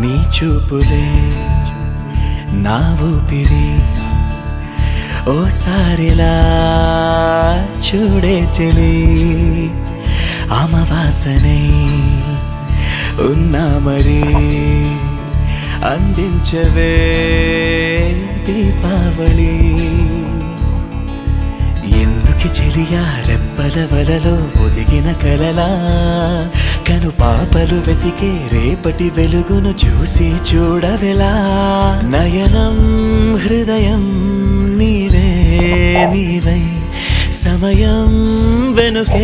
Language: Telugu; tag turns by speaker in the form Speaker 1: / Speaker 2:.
Speaker 1: నీ చూపులే నా ఊపిరి ఓసారిలా చూడే చెలి. అమవాసనే ఉన్నా మరి అందించవే దీపావళి. ఎందుకు చెలియా రెప్పల వలలో ఒదిగిన కలలా? కను పాపలు వెతికే రేపటి వెలుగును చూసి చూడవెలా? నయనం హృదయం నీవే నీవై. సమయం వెనుకే